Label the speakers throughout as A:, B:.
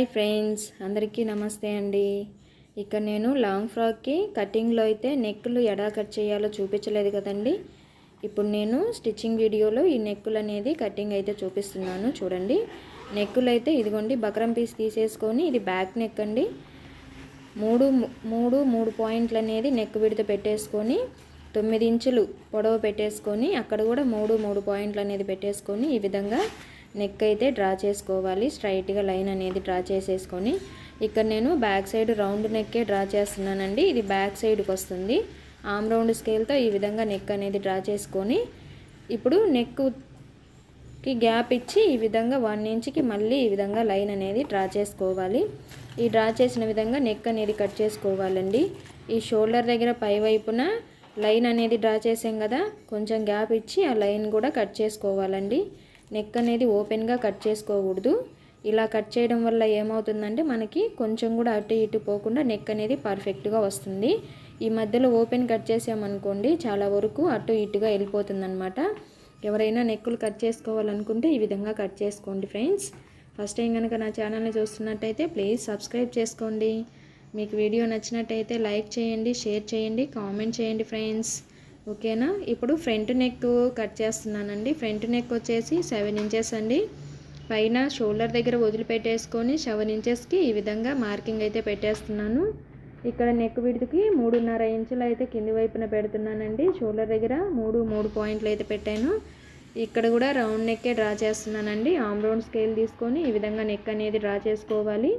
A: Hi friends అందరికీ నమస్తే అండి. ఇక్కడ నేను లాంగ్ ఫ్రాక్కి కటింగ్లో అయితే నెక్కులు ఎలా కట్ చేయాలో చూపించలేదు కదండి. ఇప్పుడు నేను స్టిచ్చింగ్ వీడియోలో ఈ నెక్కులు అనేది కటింగ్ అయితే చూపిస్తున్నాను చూడండి. నెక్కులు అయితే ఇదిగోండి బకరం పీస్ తీసేసుకొని ఇది బ్యాక్ నెక్ అండి. మూడు మూడు మూడు పాయింట్లు అనేది నెక్ విడత పెట్టేసుకొని తొమ్మిది ఇంచులు పొడవు పెట్టేసుకొని అక్కడ కూడా మూడు మూడు పాయింట్లు అనేది పెట్టేసుకొని ఈ విధంగా నెక్ అయితే డ్రా చేసుకోవాలి. స్ట్రైట్గా లైన్ అనేది డ్రా చేసేసుకొని ఇక్కడ నేను బ్యాక్ సైడ్ రౌండ్ నెక్కే డ్రా చేస్తున్నానండి. ఇది బ్యాక్ సైడ్కి వస్తుంది. ఆమ్ రౌండ్ స్కేల్తో ఈ విధంగా నెక్ అనేది డ్రా చేసుకొని ఇప్పుడు నెక్కి గ్యాప్ ఇచ్చి ఈ విధంగా వన్ ఇంచ్కి మళ్ళీ ఈ విధంగా లైన్ అనేది డ్రా చేసుకోవాలి. ఈ డ్రా చేసిన విధంగా నెక్ అనేది కట్ చేసుకోవాలండి. ఈ షోల్డర్ దగ్గర పై వైపున లైన్ అనేది డ్రా చేసాం కదా కొంచెం గ్యాప్ ఇచ్చి ఆ లైన్ కూడా కట్ చేసుకోవాలండి. నెక్ అనేది ఓపెన్గా కట్ చేసుకోకూడదు. ఇలా కట్ చేయడం వల్ల ఏమవుతుందంటే మనకి కొంచెం కూడా అటు ఇటు పోకుండా నెక్ అనేది పర్ఫెక్ట్గా వస్తుంది. ఈ మధ్యలో ఓపెన్ కట్ చేసామనుకోండి చాలా వరకు అటు ఇటుగా వెళ్ళిపోతుందన్నమాట. ఎవరైనా నెక్కులు కట్ చేసుకోవాలనుకుంటే ఈ విధంగా కట్ చేసుకోండి ఫ్రెండ్స్ ఫస్ట్ టైం కనుక నా ఛానల్ని చూస్తున్నట్టయితే ప్లీజ్ సబ్స్క్రైబ్ చేసుకోండి. మీకు వీడియో నచ్చినట్టయితే లైక్ చేయండి షేర్ చేయండి కామెంట్ చేయండి ఫ్రెండ్స్ ఓకేనా? ఇప్పుడు ఫ్రంట్ నెక్ కట్ చేస్తున్నానండి. ఫ్రంట్ నెక్ వచ్చేసి సెవెన్ ఇంచెస్ అండి. పైన షోల్డర్ దగ్గర వదిలిపెట్టేసుకొని సెవెన్ ఇంచెస్కి ఈ విధంగా మార్కింగ్ అయితే పెట్టేస్తున్నాను. ఇక్కడ నెక్ విడికి మూడున్నర ఇంచులు అయితే కింది వైపున పెడుతున్నానండి. షోల్డర్ దగ్గర మూడు మూడు పాయింట్లు అయితే పెట్టాను. ఇక్కడ కూడా రౌండ్ నెక్కే డ్రా చేస్తున్నానండి. ఆమ్ రౌండ్ స్కేల్ తీసుకొని ఈ విధంగా నెక్ అనేది డ్రా చేసుకోవాలి.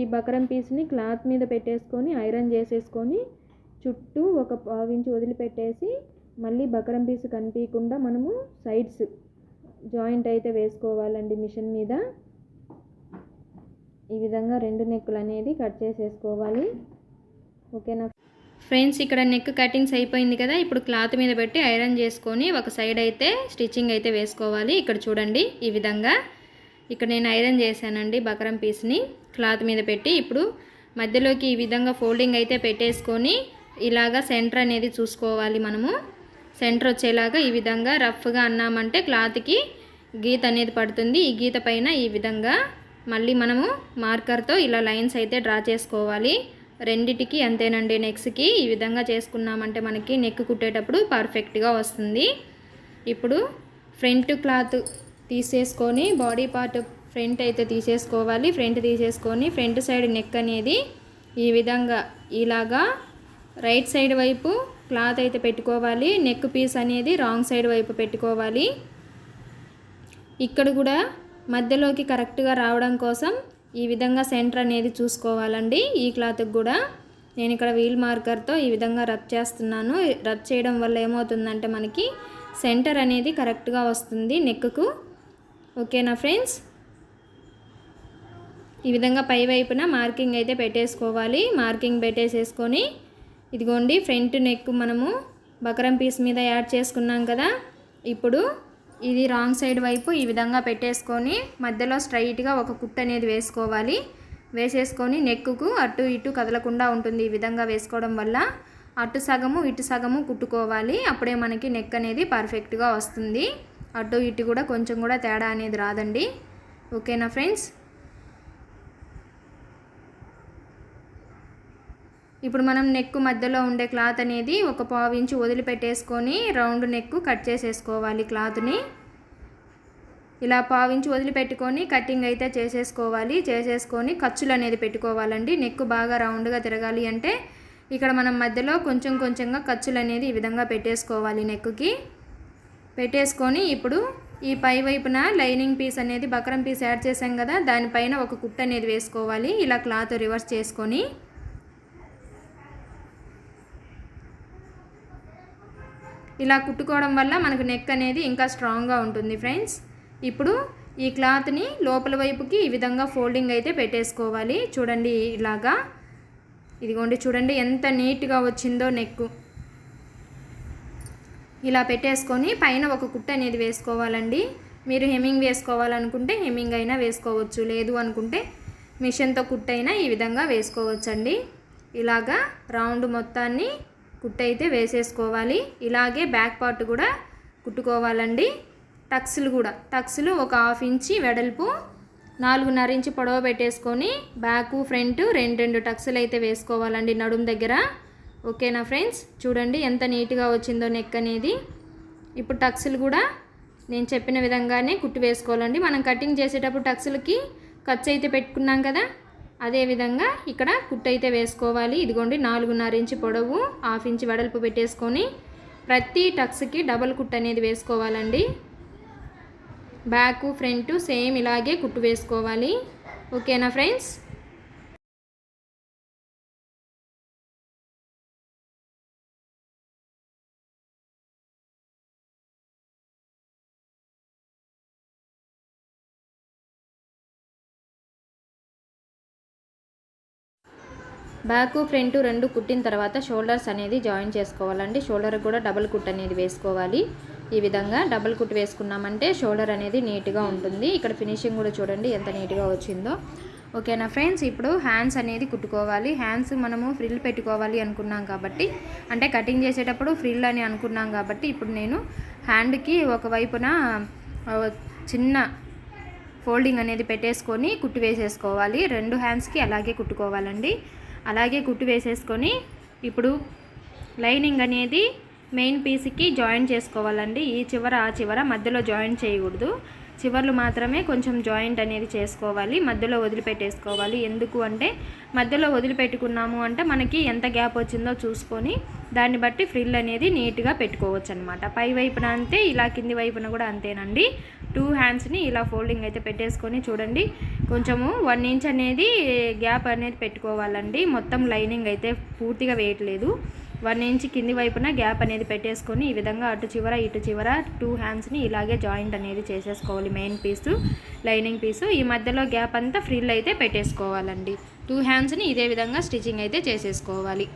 A: ఈ బకరం పీస్ని క్లాత్ మీద పెట్టేసుకొని ఐరన్ చేసేసుకొని చుట్టూ ఒక పావించి వదిలిపెట్టేసి మళ్ళీ బకరం పీస్ కనిపించకుండా మనము సైడ్స్ జాయింట్ అయితే వేసుకోవాలండి మిషన్ మీద. ఈ విధంగా రెండు నెక్కులు అనేది కట్ చేసేసుకోవాలి. ఓకేనా? ఫ్రెండ్స్ ఇక్కడ నెక్ కటింగ్స్ అయిపోయింది కదా. ఇప్పుడు క్లాత్ మీద పెట్టి ఐరన్ చేసుకొని ఒక సైడ్ అయితే స్టిచ్చింగ్ అయితే వేసుకోవాలి. ఇక్కడ చూడండి ఈ విధంగా. ఇక్కడ నేను ఐరన్ చేశానండి బకరం పీస్ని. క్లాత్ మీద పెట్టి ఇప్పుడు మధ్యలోకి ఈ విధంగా ఫోల్డింగ్ అయితే పెట్టేసుకొని ఇలాగా సెంటర్ అనేది చూసుకోవాలి మనము. సెంటర్ వచ్చేలాగా ఈ విధంగా రఫ్గా అన్నామంటే క్లాత్కి గీత అనేది పడుతుంది. ఈ గీత పైన ఈ విధంగా మళ్ళీ మనము మార్కర్తో ఇలా లైన్స్ అయితే డ్రా చేసుకోవాలి. రెండిటికి అంతేనండి నెక్స్ట్కి. ఈ విధంగా చేసుకున్నామంటే మనకి నెక్ కుట్టేటప్పుడు పర్ఫెక్ట్గా వస్తుంది. ఇప్పుడు ఫ్రంట్ క్లాత్ తీసేసుకొని బాడీ పార్ట్ ఫ్రంట్ అయితే తీసేసుకోవాలి. ఫ్రంట్ తీసేసుకొని ఫ్రంట్ సైడ్ నెక్ అనేది ఈ విధంగా ఇలాగా రైట్ సైడ్ వైపు క్లాత్ అయితే పెట్టుకోవాలి నెక్ పీస్ అనేది రాంగ్ సైడ్ వైపు పెట్టుకోవాలి. ఇక్కడ కూడా మధ్యలోకి కరెక్ట్గా రావడం కోసం ఈ విధంగా సెంటర్ అనేది చూసుకోవాలండి. ఈ క్లాత్కి కూడా నేను ఇక్కడ వీల్ మార్కర్తో ఈ విధంగా రబ్ చేస్తున్నాను. రబ్ చేయడం వల్ల ఏమవుతుందంటే మనకి సెంటర్ అనేది కరెక్ట్గా వస్తుంది నెక్కు ఓకేనా ఫ్రెండ్స్? ఈ విధంగా పై వైపున మార్కింగ్ అయితే పెట్టేసుకోవాలి. మార్కింగ్ పెట్టేసేసుకొని ఇదిగోండి ఫ్రంట్ నెక్ మనము బకరం పీస్ మీద యాడ్ చేసుకున్నాం కదా. ఇప్పుడు ఇది రాంగ్ సైడ్ వైపు ఈ విధంగా పెట్టేసుకొని మధ్యలో స్ట్రైట్గా ఒక కుట్ అనేది వేసుకోవాలి. వేసేసుకొని నెక్కుకు అటు ఇటు కదలకుండా ఉంటుంది ఈ విధంగా వేసుకోవడం వల్ల. అటు సగము ఇటు సగము కుట్టుకోవాలి. అప్పుడే మనకి నెక్ అనేది పర్ఫెక్ట్గా వస్తుంది. అటు ఇటు కూడా కొంచెం కూడా తేడా అనేది రాదండి. ఓకేనా ఫ్రెండ్స్? ఇప్పుడు మనం నెక్ మధ్యలో ఉండే క్లాత్ అనేది ఒక పావు ఇంచు వదిలిపెట్టేసుకొని రౌండ్ నెక్ కట్ చేసేసుకోవాలి క్లాత్ని ఇలా పావించి వదిలిపెట్టుకొని కటింగ్ అయితే చేసేసుకోవాలి. చేసేసుకొని ఖర్చులు అనేది పెట్టుకోవాలండి. నెక్ బాగా రౌండ్గా తిరగాలి అంటే ఇక్కడ మనం మధ్యలో కొంచెం కొంచెంగా ఖర్చులు అనేది ఈ విధంగా పెట్టేసుకోవాలి నెక్కి పెట్టేసుకొని ఇప్పుడు ఈ పై వైపున లైనింగ్ పీస్ అనేది బకరం పీస్ యాడ్ చేసాం కదా దానిపైన ఒక కుట్ అనేది వేసుకోవాలి. ఇలా క్లాత్ రివర్స్ చేసుకొని ఇలా కుట్టుకోవడం వల్ల మనకు నెక్ అనేది ఇంకా స్ట్రాంగ్గా ఉంటుంది ఫ్రెండ్స్ ఇప్పుడు ఈ క్లాత్ని లోపల వైపుకి ఈ విధంగా ఫోల్డింగ్ అయితే పెట్టేసుకోవాలి. చూడండి ఇలాగా. ఇదిగోండి చూడండి ఎంత నీట్గా వచ్చిందో నెక్ ఇలా పెట్టేసుకొని పైన ఒక కుట్ట అనేది వేసుకోవాలండి. మీరు హెమ్మింగ్ వేసుకోవాలనుకుంటే హెమ్మింగ్ అయినా వేసుకోవచ్చు. లేదు అనుకుంటే మిషన్తో కుట్టైనా ఈ విధంగా వేసుకోవచ్చండి. ఇలాగా రౌండ్ మొత్తాన్ని కుట్ట అయితే వేసేసుకోవాలి. ఇలాగే బ్యాక్ పార్ట్ కూడా కుట్టుకోవాలండి. టక్స్లు కూడా. టక్స్లు ఒక హాఫ్ ఇంచి వెడల్పు నాలుగున్నర ఇంచి పొడవ పెట్టేసుకొని బ్యాక్ ఫ్రంట్ రెండు రెండు టక్స్లు అయితే వేసుకోవాలండి నడుము దగ్గర. ఓకేనా ఫ్రెండ్స్? చూడండి ఎంత నీట్గా వచ్చిందో నెక్ అనేది. ఇప్పుడు టక్స్లు కూడా నేను చెప్పిన విధంగానే కుట్టు వేసుకోవాలండి. మనం కటింగ్ చేసేటప్పుడు టక్స్లకి ఖర్చు అయితే పెట్టుకున్నాం కదా? అదేవిధంగా ఇక్కడ కుట్టు అయితే వేసుకోవాలి. ఇదిగోండి నాలుగున్నర ఇంచు పొడవు హాఫ్ ఇంచ్ వెడల్పు పెట్టేసుకొని ప్రతి టక్స్కి డబల్ కుట్ అనేది వేసుకోవాలండి. బ్యాక్ ఫ్రంట్ సేమ్ ఇలాగే కుట్టు వేసుకోవాలి. ఓకేనా ఫ్రెండ్స్? బ్యాక్ ఫ్రంట్ రెండు కుట్టిన తర్వాత షోల్డర్స్ అనేది జాయిన్ చేసుకోవాలండి. షోల్డర్ కూడా డబుల్ కుట్ అనేది వేసుకోవాలి. ఈ విధంగా డబుల్ కుట్ వేసుకున్నామంటే షోల్డర్ అనేది నీట్గా ఉంటుంది. ఇక్కడ ఫినిషింగ్ కూడా చూడండి ఎంత నీట్గా వచ్చిందో. ఓకేనా ఫ్రెండ్స్? ఇప్పుడు హ్యాండ్స్ అనేది కుట్టుకోవాలి. హ్యాండ్స్ మనము ఫ్రిల్ పెట్టుకోవాలి అనుకున్నాం కాబట్టి అంటే కటింగ్ చేసేటప్పుడు ఫ్రిల్ అని అనుకున్నాం కాబట్టి ఇప్పుడు నేను హ్యాండ్కి ఒకవైపున చిన్న ఫోల్డింగ్ అనేది పెట్టేసుకొని కుట్టు వేసేసుకోవాలి. రెండు హ్యాండ్స్కి అలాగే కుట్టుకోవాలండి. అలాగే కుట్టు వేసేసుకొని ఇప్పుడు లైనింగ్ అనేది మెయిన్ పీస్కి జాయిన్ చేసుకోవాలండి. ఈ చివర ఆ చివర మధ్యలో జాయిన్ చేయకూడదు. చివర్లు మాత్రమే కొంచెం జాయింట్ అనేది చేసుకోవాలి మధ్యలో వదిలిపెట్టేసుకోవాలి. ఎందుకు అంటే మధ్యలో వదిలిపెట్టుకున్నాము అంటే మనకి ఎంత గ్యాప్ వచ్చిందో చూసుకొని దాన్ని బట్టి ఫ్రిల్ అనేది నీట్గా పెట్టుకోవచ్చు అనమాట పై వైపున అంతే ఇలా కింది వైపున కూడా అంతేనండి. టూ హ్యాండ్స్ని ఇలా ఫోల్డింగ్ అయితే పెట్టేసుకొని చూడండి. కొంచెము వన్ ఇంచ్ అనేది గ్యాప్ అనేది పెట్టుకోవాలండి. మొత్తం లైనింగ్ అయితే పూర్తిగా వేయట్లేదు. వన్ ఇంచ్ కింది వైపున గ్యాప్ అనేది పెట్టేసుకొని ఈ విధంగా అటు చివర ఇటు చివర టూ హ్యాండ్స్ని ఇలాగే జాయింట్ అనేది చేసేసుకోవాలి మెయిన్ పీసు లైనింగ్ పీసు ఈ మధ్యలో గ్యాప్ అంతా ఫ్రిల్ అయితే పెట్టేసుకోవాలండి. టూ హ్యాండ్స్ని ఇదే విధంగా స్టిచ్చింగ్ అయితే చేసేసుకోవాలి.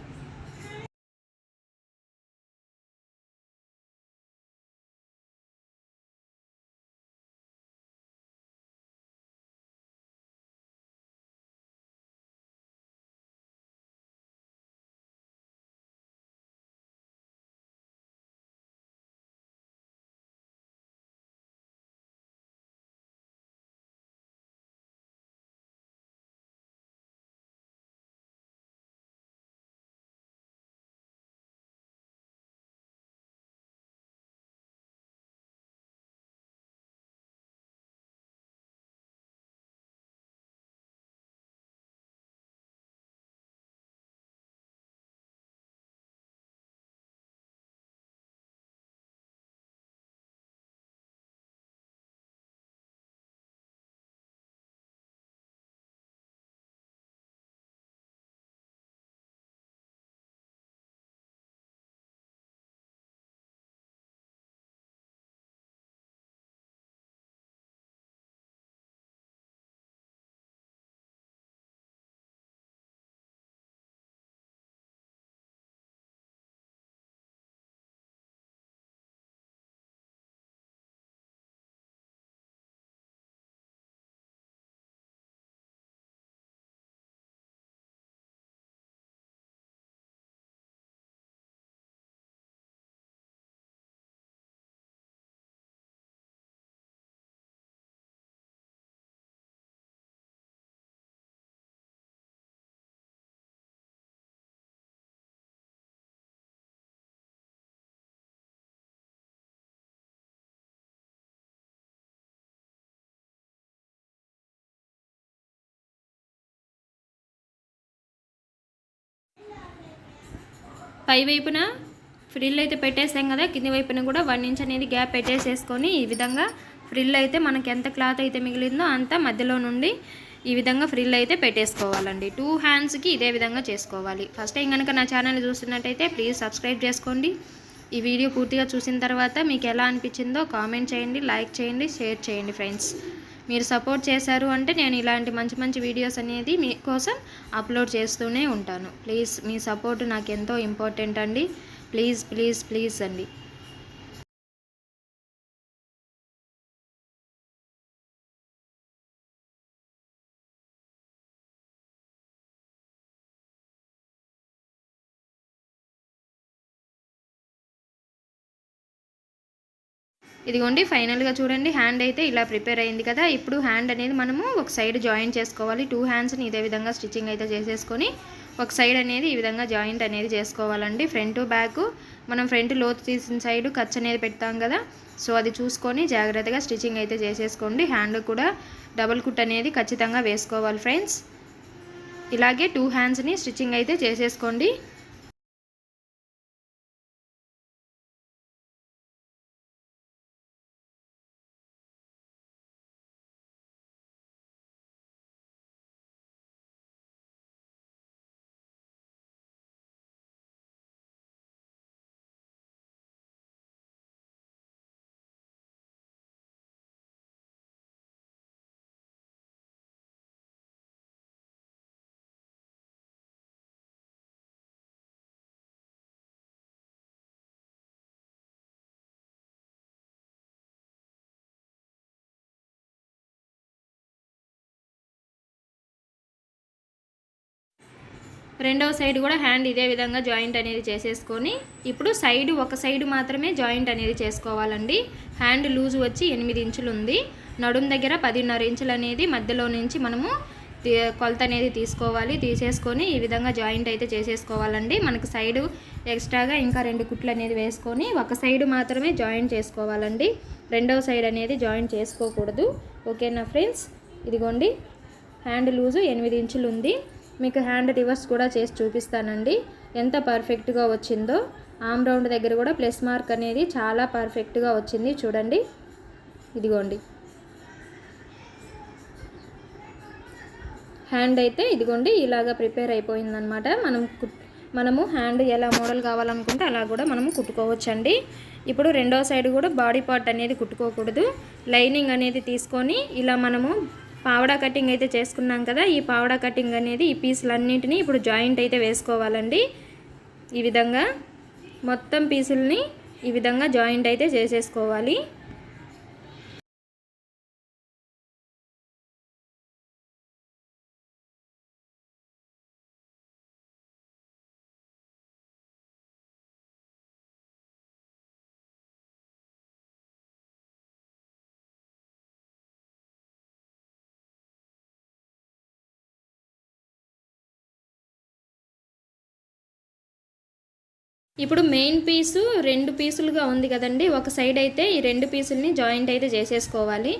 A: పై వైపున ఫ్రిల్ అయితే పెట్టేసాం కదా కింది వైపున కూడా వన్ ఇంచ్ అనేది గ్యాప్ పెట్టేసేసుకొని ఈ విధంగా ఫ్రిల్ అయితే మనకి ఎంత క్లాత్ అయితే మిగిలిందో అంత మధ్యలో నుండి ఈ విధంగా ఫ్రిల్ అయితే పెట్టేసుకోవాలండి. టూ హ్యాండ్స్కి ఇదే విధంగా చేసుకోవాలి. ఫస్ట్ టైం కనుక నా ఛానల్ చూస్తున్నట్టయితే ప్లీజ్ సబ్స్క్రైబ్ చేసుకోండి. ఈ వీడియో పూర్తిగా చూసిన తర్వాత మీకు ఎలా అనిపించిందో కామెంట్ చేయండి లైక్ చేయండి షేర్ చేయండి ఫ్రెండ్స్ మీరు సపోర్ట్ చేశారు అంటే నేను ఇలాంటి మంచి మంచి వీడియోస్ అనేది మీకోసం అప్లోడ్ చేస్తూనే ఉంటాను. ప్లీజ్ మీ సపోర్ట్ నాకు ఎంతో ఇంపార్టెంట్ అండి. ప్లీజ్ ప్లీజ్ ప్లీజ్ అండి. ఇదిగోండి ఫైనల్గా చూడండి హ్యాండ్ అయితే ఇలా ప్రిపేర్ అయింది కదా. ఇప్పుడు హ్యాండ్ అనేది మనము ఒక సైడ్ జాయిన్ చేసుకోవాలి. టూ హ్యాండ్స్ని ఇదే విధంగా స్టిచ్చింగ్ అయితే చేసేసుకొని ఒక సైడ్ అనేది ఈ విధంగా జాయింట్ అనేది చేసుకోవాలండి. ఫ్రంట్ బ్యాక్ మనం ఫ్రంట్ లోతు తీసిన సైడ్ ఖర్చు అనేది పెడతాం కదా. సో అది చూసుకొని జాగ్రత్తగా స్టిచ్చింగ్ అయితే చేసేసుకోండి. హ్యాండ్ కూడా డబుల్ కుట్ అనేది ఖచ్చితంగా వేసుకోవాలి ఫ్రెండ్స్. ఇలాగే టూ హ్యాండ్స్ని స్టిచ్చింగ్ అయితే చేసేసుకోండి. రెండవ సైడ్ కూడా హ్యాండ్ ఇదే విధంగా జాయింట్ అనేది చేసేసుకొని ఇప్పుడు సైడ్ ఒక సైడ్ మాత్రమే జాయింట్ అనేది చేసుకోవాలండి. హ్యాండ్ లూజ్ వచ్చి ఎనిమిది ఇంచులు ఉంది. నడుం దగ్గర పదిన్నర ఇంచులు అనేది మధ్యలో నుంచి మనము కొలత అనేది తీసుకోవాలి. తీసేసుకొని ఈ విధంగా జాయింట్ అయితే చేసేసుకోవాలండి. మనకు సైడ్ ఎక్స్ట్రాగా ఇంకా రెండు కుట్లు అనేది వేసుకొని ఒక సైడ్ మాత్రమే జాయింట్ చేసుకోవాలండి. రెండవ సైడ్ అనేది జాయింట్ చేసుకోకూడదు. ఓకేనా ఫ్రెండ్స్? ఇదిగోండి. హ్యాండ్ లూజు ఎనిమిది ఇంచులు ఉంది. మీకు హ్యాండ్ రివర్స్ కూడా చేసి చూపిస్తానండి. ఎంత పర్ఫెక్ట్గా వచ్చిందో. ఆమ్ రౌండ్ దగ్గర కూడా ప్లస్ మార్క్ అనేది చాలా పర్ఫెక్ట్గా వచ్చింది. చూడండి. ఇదిగోండి. హ్యాండ్ అయితే ఇదిగోండి ఇలాగా ప్రిపేర్ అయిపోయిందనమాట మనం మనము హ్యాండ్ ఎలా మోడల్ కావాలనుకుంటే అలా కూడా మనము కుట్టుకోవచ్చండి. ఇప్పుడు రెండో సైడ్ కూడా బాడీ పార్ట్ అనేది కుట్టుకోకూడదు. లైనింగ్ అనేది తీసుకొని ఇలా మనము పావడా కటింగ్ అయితే చేసుకున్నాం కదా ఈ పావడా కటింగ్ అనేది ఈ పీసులన్నింటినీ ఇప్పుడు జాయింట్ అయితే వేసుకోవాలండి. ఈ విధంగా మొత్తం పీసుల్ని ఈ విధంగా జాయింట్ అయితే చేసేసుకోవాలి. ఇప్పుడు మెయిన్ పీసు రెండు పీసులుగా ఉంది కదండి. ఒక సైడ్ అయితే ఈ రెండు పీసుల్ని జాయింట్ అయితే చేసేసుకోవాలి.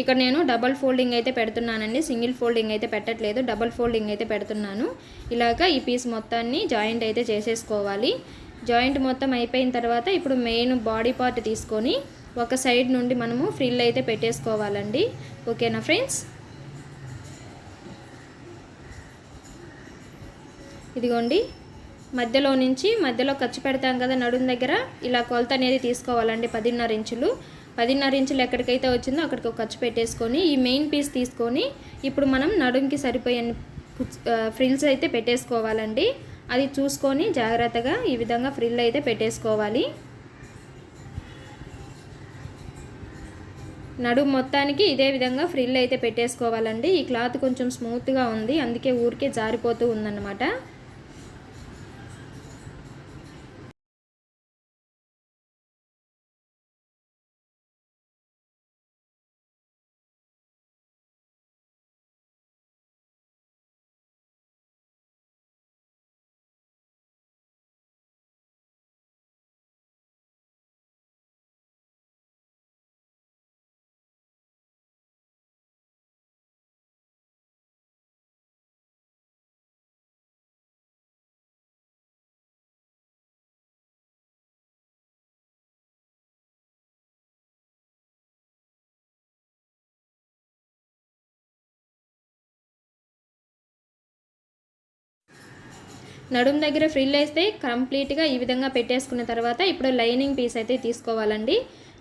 A: ఇక్కడ నేను డబల్ ఫోల్డింగ్ అయితే పెడుతున్నానండి. సింగిల్ ఫోల్డింగ్ అయితే పెట్టట్లేదు. డబల్ ఫోల్డింగ్ అయితే పెడుతున్నాను. ఇలాగ ఈ పీస్ మొత్తాన్ని జాయింట్ అయితే చేసేసుకోవాలి. జాయింట్ మొత్తం అయిపోయిన తర్వాత ఇప్పుడు మెయిన్ బాడీ పార్ట్ తీసుకొని ఒక సైడ్ నుండి మనము ఫ్రిల్ అయితే పెట్టేసుకోవాలండి. ఓకేనా ఫ్రెండ్స్ ఇదిగోండి. మధ్యలో నుంచి మధ్యలో ఖర్చు పెడతాం కదా నడుం దగ్గర ఇలా కొలత అనేది తీసుకోవాలండి పదిన్నర ఇంచులు. పదిన్నర ఇంచులు ఎక్కడికైతే వచ్చిందో అక్కడికి ఖర్చు పెట్టేసుకొని ఈ మెయిన్ పీస్ తీసుకొని ఇప్పుడు మనం నడుంకి సరిపోయే ఫ్రిల్స్ అయితే పెట్టేసుకోవాలండి. అది చూసుకొని జాగ్రత్తగా ఈ విధంగా ఫ్రిల్ అయితే పెట్టేసుకోవాలి. నడుము మొత్తానికి ఇదే విధంగా ఫ్రిల్ అయితే పెట్టేసుకోవాలండి. ఈ క్లాత్ కొంచెం స్మూత్గా ఉంది అందుకే ఊరికే జారిపోతూ ఉందన్నమాట. నడుం దగ్గర ఫ్రిల్ వేస్తే కంప్లీట్గా ఈ విధంగా పెట్టేసుకున్న తర్వాత ఇప్పుడు లైనింగ్ పీస్ అయితే తీసుకోవాలండి.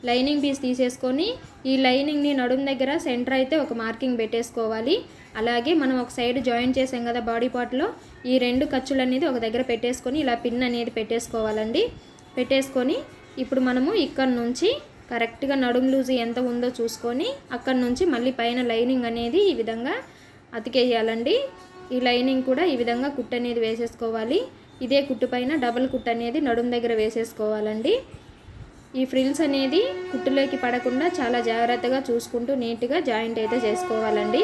A: లైనింగ్ పీస్ తీసేసుకొని ఈ లైనింగ్ని నడుం దగ్గర సెంటర్ అయితే ఒక మార్కింగ్ పెట్టేసుకోవాలి. అలాగే మనం ఒక సైడ్ జాయిన్ చేసాం కదా బాడీ పార్ట్లో ఈ రెండు ఖర్చులు అనేది ఒక దగ్గర పెట్టేసుకొని ఇలా పిన్ అనేది పెట్టేసుకోవాలండి. పెట్టేసుకొని ఇప్పుడు మనము ఇక్కడ నుంచి కరెక్ట్గా నడుం లూజ్ ఎంత ఉందో చూసుకొని అక్కడ నుంచి మళ్ళీ పైన లైనింగ్ అనేది ఈ విధంగా అతికేయాలండి. ఈ లైనింగ్ కూడా ఈ విధంగా కుట్ అనేది వేసేసుకోవాలి. ఇదే కుట్టు పైన డబుల్ కుట్ అనేది నడుము దగ్గర వేసేసుకోవాలండి. ఈ ఫ్రిల్స్ అనేది కుట్టులోకి పడకుండా చాలా జాగ్రత్తగా చూసుకుంటూ నీట్గా జాయింట్ అయితే చేసుకోవాలండి.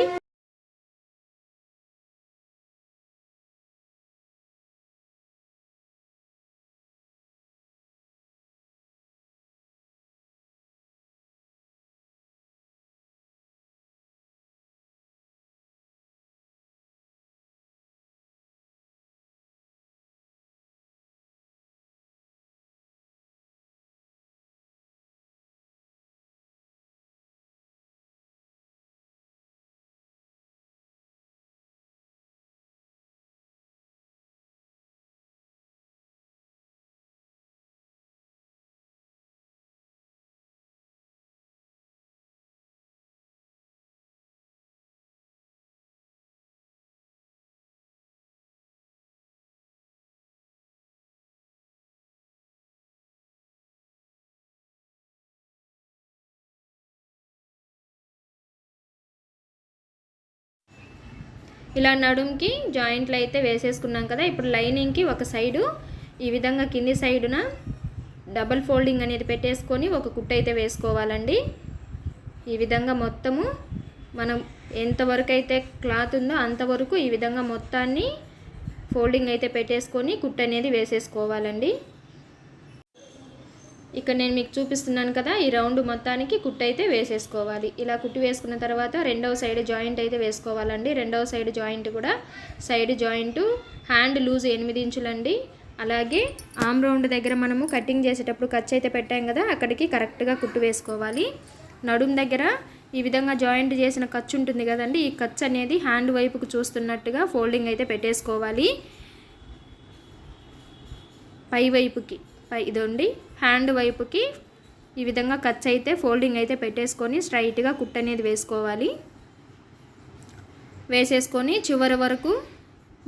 A: ఇలా నడుంకి జాయింట్లు అయితే వేసేసుకున్నాం కదా. ఇప్పుడు లైనింగ్కి ఒక సైడు ఈ విధంగా కింది సైడున డబల్ ఫోల్డింగ్ అనేది పెట్టేసుకొని ఒక కుట్ట అయితే వేసుకోవాలండి. ఈ విధంగా మొత్తము మనం ఎంతవరకు అయితే క్లాత్ ఉందో అంతవరకు ఈ విధంగా మొత్తాన్ని ఫోల్డింగ్ అయితే పెట్టేసుకొని కుట్ట అనేది వేసేసుకోవాలండి. ఇక్కడ నేను మీకు చూపిస్తున్నాను కదా ఈ రౌండ్ మొత్తానికి కుట్టు అయితే వేసేసుకోవాలి. ఇలా కుట్టి వేసుకున్న తర్వాత రెండవ సైడ్ జాయింట్ అయితే వేసుకోవాలండి. రెండవ సైడ్ జాయింట్ కూడా సైడ్ జాయింట్ హ్యాండ్ లూజ్ ఎనిమిది ఇంచులండి. అలాగే ఆమ్ రౌండ్ దగ్గర మనము కటింగ్ చేసేటప్పుడు ఖర్చు అయితే పెట్టాం కదా అక్కడికి కరెక్ట్గా కుట్టు వేసుకోవాలి. నడుం దగ్గర ఈ విధంగా జాయింట్ చేసిన ఖర్చు ఉంటుంది కదండి ఈ ఖర్చు అనేది హ్యాండ్ వైపుకు చూస్తున్నట్టుగా ఫోల్డింగ్ అయితే పెట్టేసుకోవాలి. పై వైపుకి. ఇదండి హ్యాండ్ వైపుకి ఈ విధంగా కచ్ అయితే ఫోల్డింగ్ అయితే పెట్టేసుకొని స్ట్రైట్గా కుట్ అనేది వేసుకోవాలి. వేసేసుకొని చివరి వరకు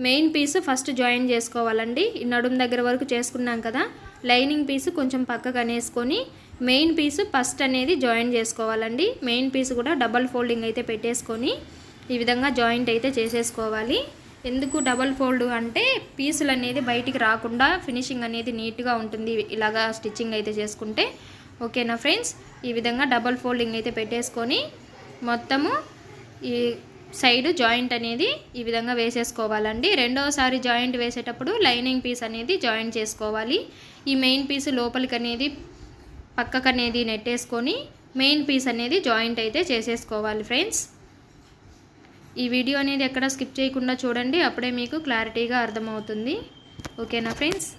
A: మెయిన్ పీస్ ఫస్ట్ జాయిన్ చేసుకోవాలండి. ఈ నడుము దగ్గర వరకు చేసుకున్నాం కదా లైనింగ్ పీస్ కొంచెం పక్కకు అనేసుకొని మెయిన్ పీస్ ఫస్ట్ అనేది జాయిన్ చేసుకోవాలండి. మెయిన్ పీస్ కూడా డబల్ ఫోల్డింగ్ అయితే పెట్టేసుకొని ఈ విధంగా జాయింట్ అయితే చేసేసుకోవాలి. ఎందుకు డబల్ ఫోల్డ్ అంటే పీసులు అనేది బయటికి రాకుండా ఫినిషింగ్ అనేది నీట్గా ఉంటుంది. ఇలాగా స్టిచ్చింగ్ అయితే చేసుకుంటే ఓకేనా ఫ్రెండ్స్? ఈ విధంగా డబల్ ఫోల్డింగ్ అయితే పెట్టేసుకొని మొత్తము ఈ సైడ్ జాయింట్ అనేది ఈ విధంగా వేసేసుకోవాలండి. రెండవసారి జాయింట్ వేసేటప్పుడు లైనింగ్ పీస్ అనేది జాయింట్ చేసుకోవాలి. ఈ మెయిన్ పీస్ లోపలికి అనేది పక్కకు అనేది నెట్టేసుకొని మెయిన్ పీస్ అనేది జాయింట్ అయితే చేసేసుకోవాలి ఫ్రెండ్స్. ఈ వీడియో అనేది ఎక్కడ స్కిప్ చేయకుండా చూడండి అప్పుడే మీకు క్లారిటీగా అర్థమవుతుంది. ఓకేనా ఫ్రెండ్స్?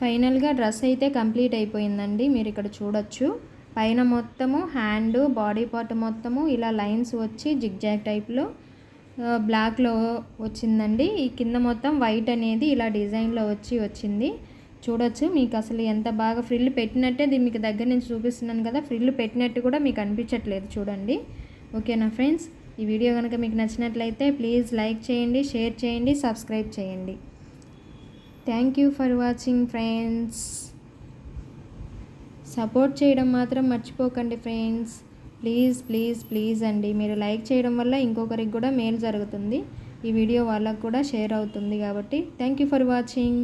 A: ఫైనల్గా డ్రెస్ అయితే కంప్లీట్ అయిపోయిందండి మీరు ఇక్కడ చూడొచ్చు. పైన మొత్తము హ్యాండ్ బాడీ పార్ట్ మొత్తము ఇలా లైన్స్ వచ్చి జిగ్జాగ్ టైప్లో బ్లాక్లో వచ్చిందండి. ఈ కింద మొత్తం వైట్ అనేది ఇలా డిజైన్లో వచ్చి వచ్చింది. చూడొచ్చు మీకు అసలు ఎంత బాగా ఫ్రిల్ పెట్టినట్టే దీన్ని మీకు దగ్గర నుంచి చూపిస్తున్నాను కదా ఫ్రిల్ పెట్టినట్టు కూడా మీకు అనిపించట్లేదు చూడండి. ఓకేనా ఫ్రెండ్స్? ఈ వీడియో కనుక మీకు నచ్చినట్లయితే ప్లీజ్ లైక్ చేయండి షేర్ చేయండి సబ్స్క్రైబ్ చేయండి. Thank you for watching friends support చేయడం మాత్రం మర్చిపోకండి ఫ్రెండ్స్ ప్లీజ్ ప్లీజ్ ప్లీజ్ అండి. మీరు లైక్ చేయడం వల్ల ఇంకొకరికి కూడా మేలు జరుగుతుంది. ఈ వీడియో వాళ్ళకు కూడా షేర్ అవుతుంది కాబట్టి థ్యాంక్ యూ ఫర్ వాచింగ్